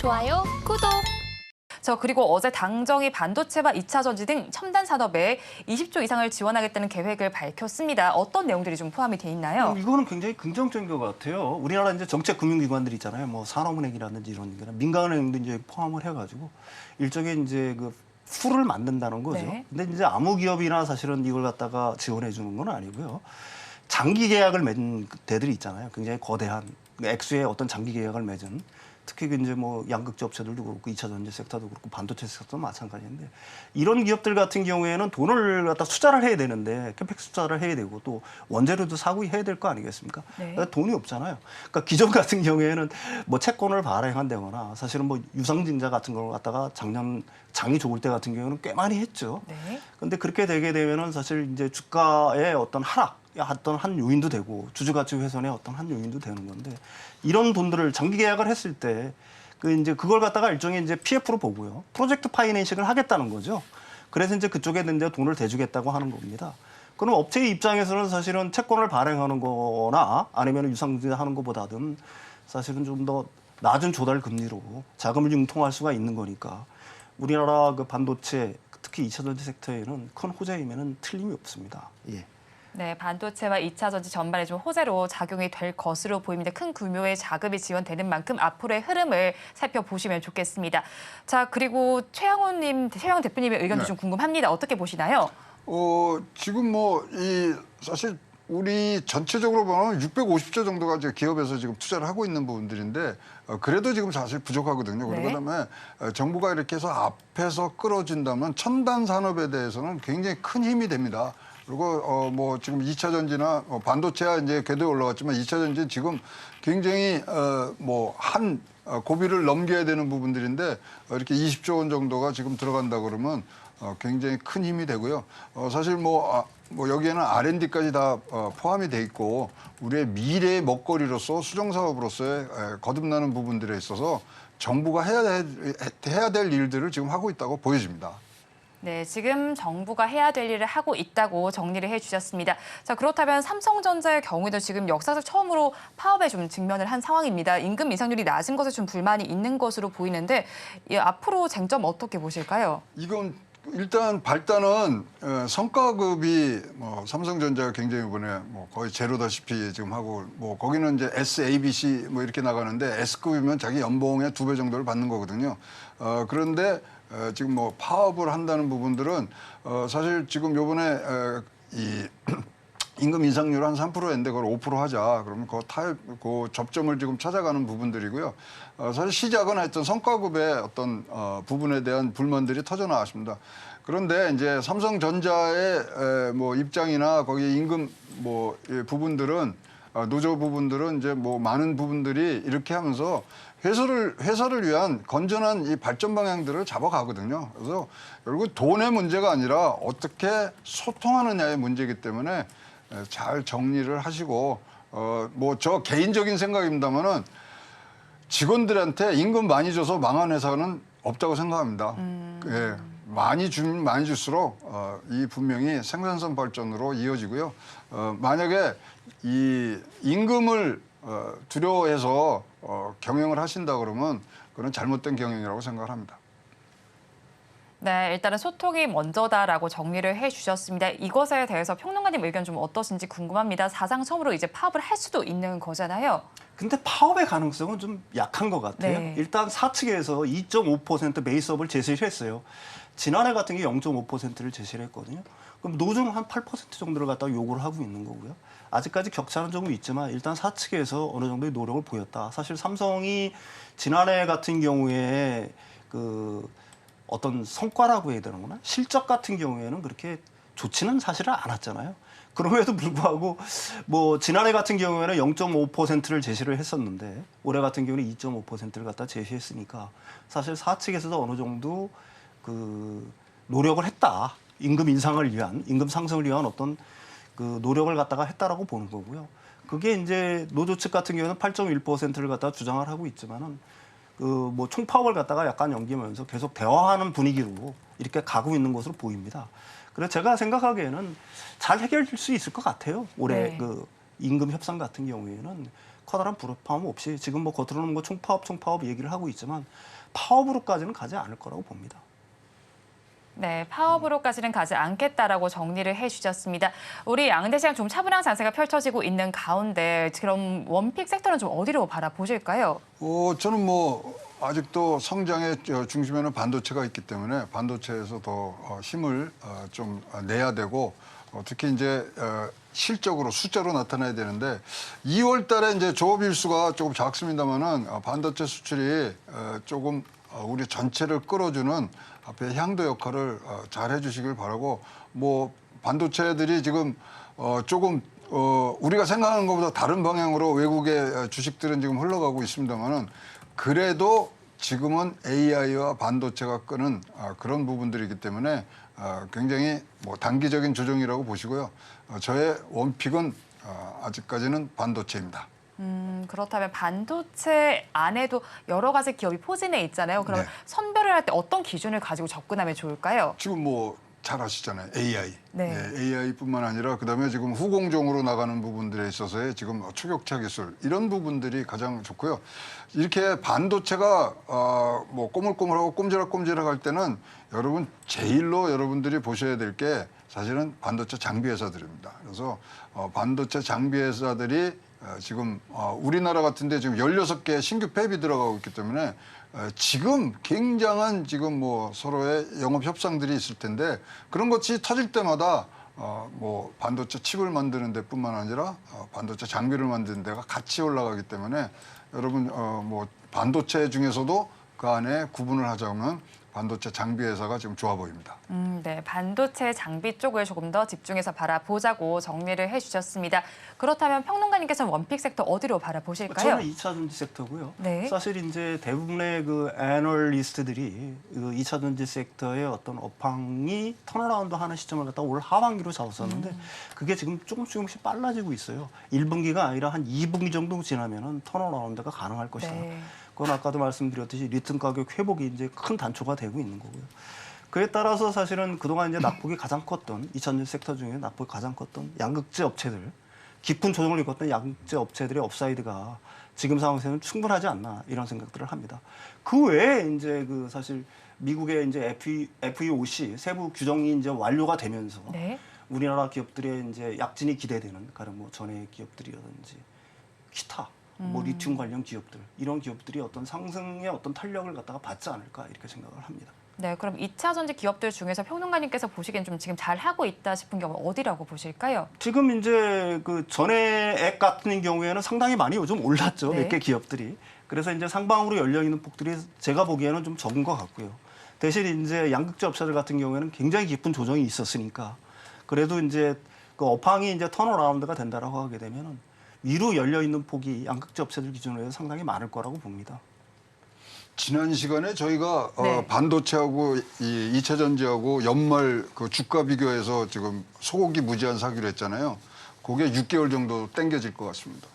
좋아요, 구독. 저 그리고 어제 당정이 반도체와 2차 전지 등 첨단 산업에 20조 이상을 지원하겠다는 계획을 밝혔습니다. 어떤 내용들이 좀 포함이 돼 있나요? 음, 이거는 굉장히 긍정적인 것 같아요. 우리나라 이제 정책 금융기관들 있잖아요. 뭐 산업은행이라든지 이런 게 민간은행도 이제 포함을 해가지고 일종의 이제 그 풀을 만든다는 거죠. 네. 근데 이제 아무 기업이나 사실은 이걸 갖다가 지원해 주는 건 아니고요. 장기 계약을 맺은 데들이 있잖아요. 굉장히 거대한 그 액수의 어떤 장기 계약을 맺은 특히 그 이제 뭐 양극재 업체들도 그렇고 이차 전지 섹터도 그렇고 반도체 섹터도 마찬가지인데 이런 기업들 같은 경우에는 돈을 갖다 투자를 해야 되는데 캠팩스 투자를 해야 되고 또 원재료도 사고 해야 될 거 아니겠습니까? 네. 그러니까 돈이 없잖아요. 그러니까 기존 같은 경우에는 뭐 채권을 발행한다거나 사실은 뭐 유상증자 같은 걸 갖다가 작년 장이 좋을 때 같은 경우는 꽤 많이 했죠. 네. 근데 그렇게 되게 되면은 사실 이제 주가의 어떤 하락, 어떤 한 요인도 되고 주주 가치 훼손의 어떤 한 요인도 되는 건데 이런 돈들을 장기 계약을 했을 때 그 이제 그걸 갖다가 일종의 이제 PF로 보고요. 프로젝트 파이낸싱을 하겠다는 거죠. 그래서 이제 그쪽에 이제 돈을 대주겠다고 하는 겁니다. 그럼 업체의 입장에서는 사실은 채권을 발행하는 거나 아니면 유상증자 하는 것보다든 사실은 좀 더 낮은 조달 금리로 자금을 융통할 수가 있는 거니까 우리나라 그 반도체 특히 2차 전지 섹터에는 큰 호재임에는 틀림이 없습니다. 예. 네, 반도체와 2차 전지 전반에 좀 호재로 작용이 될 것으로 보입니다. 큰 규모의 자금이 지원되는 만큼 앞으로의 흐름을 살펴보시면 좋겠습니다. 자, 그리고 최양호님, 최양호 대표님의 의견도 네. 좀 궁금합니다. 어떻게 보시나요? 어, 지금 뭐 이 사실 우리 전체적으로 보면 650조 정도가 이제 기업에서 지금 투자를 하고 있는 부분들인데 어, 그래도 지금 사실 부족하거든요. 네. 그러고 그다음에 어, 정부가 이렇게 해서 앞에서 끌어준다면 첨단 산업에 대해서는 굉장히 큰 힘이 됩니다. 그리고 어 뭐 지금 2차 전지나 어, 반도체가 이제 궤도에 올라갔지만 2차 전지 지금 굉장히 어뭐한 고비를 넘겨야 되는 부분들인데 어, 이렇게 20조 원 정도가 지금 들어간다 그러면 어, 굉장히 큰 힘이 되고요. 어, 사실 뭐, 아, 뭐 여기에는 R&D까지 다 어, 포함이 돼 있고 우리의 미래의 먹거리로서 수정 사업으로서의 에, 거듭나는 부분들에 있어서 정부가 해야 될, 해야 될 일들을 지금 하고 있다고 보여집니다. 네, 지금 정부가 해야 될 일을 하고 있다고 정리를 해주셨습니다. 자, 그렇다면 삼성전자의 경우에도 지금 역사적 처음으로 파업에 좀 직면을 한 상황입니다. 임금 인상률이 낮은 것에 좀 불만이 있는 것으로 보이는데 이 앞으로 쟁점 어떻게 보실까요? 이건 일단 발단은 어, 성과급이 뭐 삼성전자가 굉장히 이번에 뭐 거의 제로다시피 지금 하고 뭐 거기는 이제 S, A, B, C 뭐 이렇게 나가는데 S급이면 자기 연봉의 두 배 정도를 받는 거거든요. 어, 그런데 어, 지금 뭐 파업을 한다는 부분들은 어, 사실 지금 요번에 어, 이 임금 인상률 한 3%인데 그걸 5% 하자. 그러면 그 타협, 그 접점을 지금 찾아가는 부분들이고요. 어, 사실 시작은 하여튼 성과급의 어떤 어, 부분에 대한 불만들이 터져 나왔습니다. 그런데 이제 삼성전자의 에, 뭐 입장이나 거기 임금 뭐이 부분들은 어, 노조 부분들은 이제 뭐 많은 부분들이 이렇게 하면서 회사를 회사를 위한 건전한 이 발전 방향들을 잡아가거든요. 그래서 결국 돈의 문제가 아니라 어떻게 소통하느냐의 문제이기 때문에 에, 잘 정리를 하시고 어 뭐 저 개인적인 생각입니다만은 직원들한테 임금 많이 줘서 망한 회사는 없다고 생각합니다. 예, 많이 주면 많이 줄수록 어, 이 분명히 생산성 발전으로 이어지고요. 어, 만약에 이 임금을 어, 두려워해서 어, 경영을 하신다 그러면 그건 잘못된 경영이라고 생각을 합니다. 네, 일단은 소통이 먼저다라고 정리를 해주셨습니다. 이것에 대해서 평론가님 의견 좀 어떠신지 궁금합니다. 사상 처음으로 이제 파업을 할 수도 있는 거잖아요. 근데 파업의 가능성은 좀 약한 것 같아요. 네. 일단 사측에서 2.5% 베이스업을 제시를 했어요. 지난해 같은 게 0.5%를 제시를 했거든요. 그럼 노조는 한 8% 정도를 갖다가 요구를 하고 있는 거고요. 아직까지 격차는 조금 있지만 일단 사측에서 어느 정도의 노력을 보였다. 사실 삼성이 지난해 같은 경우에 그 어떤 성과라고 해야 되는구나 실적 같은 경우에는 그렇게 좋지는 사실은 않았잖아요. 그럼에도 불구하고 뭐 지난해 같은 경우에는 0.5%를 제시를 했었는데 올해 같은 경우는 2.5%를 갖다 제시했으니까 사실 사측에서도 어느 정도 그 노력을 했다. 임금 인상을 위한 임금 상승을 위한 어떤 그 노력을 갖다가 했다라고 보는 거고요. 그게 이제 노조 측 같은 경우는 8.1%를 갖다가 주장을 하고 있지만은 그 뭐 총파업을 갖다가 약간 연기하면서 계속 대화하는 분위기로 이렇게 가고 있는 것으로 보입니다. 그래서 제가 생각하기에는 잘 해결될 수 있을 것 같아요. 올해 네. 그 임금 협상 같은 경우에는 커다란 불협화음 없이 지금 뭐 겉으로는 뭐 총파업 총파업 얘기를 하고 있지만 파업으로까지는 가지 않을 거라고 봅니다. 네, 파업으로까지는 가지 않겠다라고 정리를 해주셨습니다. 우리 양대시장 좀 차분한 장세가 펼쳐지고 있는 가운데 그럼 원픽 섹터는 좀 어디로 바라보실까요? 어, 저는 뭐 아직도 성장의 저 중심에는 반도체가 있기 때문에 반도체에서 더 어, 힘을 어, 좀 내야 되고 어, 특히 이제 어, 실적으로 숫자로 나타나야 되는데 2월 달에 이제 조업 일수가 조금 작습니다만은 어, 반도체 수출이 어, 조금 어, 우리 전체를 끌어주는 앞에 향도 역할을 어, 잘 해주시길 바라고 뭐 반도체들이 지금 어, 조금 어, 우리가 생각하는 것보다 다른 방향으로 외국의 어, 주식들은 지금 흘러가고 있습니다만은 그래도 지금은 AI와 반도체가 끄는 아, 그런 부분들이기 때문에 아, 굉장히 뭐 단기적인 조정이라고 보시고요. 어, 저의 원픽은 아, 아직까지는 반도체입니다. 음, 그렇다면 반도체 안에도 여러 가지 기업이 포진해 있잖아요. 그럼 네. 선별을 할 때 어떤 기준을 가지고 접근하면 좋을까요? 지금 뭐 잘 아시잖아요. AI. 네. AI뿐만 아니라 그다음에 지금 후공정으로 나가는 부분들에 있어서의 지금 초격차 기술 이런 부분들이 가장 좋고요. 이렇게 반도체가 어, 뭐 꼬물꼬물하고 꼼지락꼼지락할 때는 여러분 제일로 여러분들이 보셔야 될 게 사실은 반도체 장비 회사들입니다. 그래서 어, 반도체 장비 회사들이 어, 지금 어, 우리나라 같은데 지금 16개 신규 팹이 들어가고 있기 때문에 어, 지금 굉장한 지금 뭐 서로의 영업 협상들이 있을 텐데 그런 것이 터질 때마다 어, 뭐 반도체 칩을 만드는 데뿐만 아니라 어, 반도체 장비를 만드는 데가 같이 올라가기 때문에 여러분 어, 뭐 반도체 중에서도 그 안에 구분을 하자면 반도체 장비 회사가 지금 좋아 보입니다. 음, 네, 반도체 장비 쪽을 조금 더 집중해서 바라보자고 정리를 해주셨습니다. 그렇다면 평론가님께서는 원픽 섹터 어디로 바라보실까요? 저는 2차 전지 섹터고요. 네. 사실 이제 대부분의 그 애널리스트들이 그 2차 전지 섹터의 어떤 업황이 턴어라운드 하는 시점을 갖다 올 하반기로 잡았었는데 그게 지금 조금씩 조금씩 빨라지고 있어요. 1분기가 아니라 한 2분기 정도 지나면은 턴어라운드가 가능할 것이다. 네. 그건 아까도 말씀드렸듯이 리튬 가격 회복이 이제 큰 단초가 되고 있는 거고요. 그에 따라서 사실은 그동안 이제 낙폭이 가장 컸던 2차전지 섹터 중에 낙폭이 가장 컸던 양극재 업체들, 깊은 조정을 일궜던 양극재 업체들의 업사이드가 지금 상황에서는 충분하지 않나 이런 생각들을 합니다. 그 외에 이제 그 사실 미국의 이제 FE, FEOC 세부 규정이 이제 완료가 되면서 네. 우리나라 기업들의 이제 약진이 기대되는 가령 뭐 전해 기업들이라든지 기타 뭐 리튬 관련 기업들 이런 기업들이 어떤 상승의 어떤 탄력을 갖다가 받지 않을까 이렇게 생각을 합니다. 네, 그럼 2차 전지 기업들 중에서 평론가님께서 보시기엔 좀 지금 잘 하고 있다 싶은 경우 어디라고 보실까요? 지금 이제 그 전에 앱 같은 경우에는 상당히 많이 요즘 올랐죠 네. 몇 개 기업들이 그래서 이제 상방으로 열려 있는 폭들이 제가 보기에는 좀 적은 것 같고요. 대신 이제 양극재 업체들 같은 경우에는 굉장히 깊은 조정이 있었으니까 그래도 이제 그 업황이 이제 턴어라운드가 된다라고 하게 되면은 위로 열려 있는 폭이 양극재 업체들 기준으로 해서 상당히 많을 거라고 봅니다. 지난 시간에 저희가 네. 어, 반도체하고 이 2차 전지하고 연말 그 주가 비교해서 지금 소고기 무제한 사기로 했잖아요. 그게 6개월 정도 땡겨질 것 같습니다.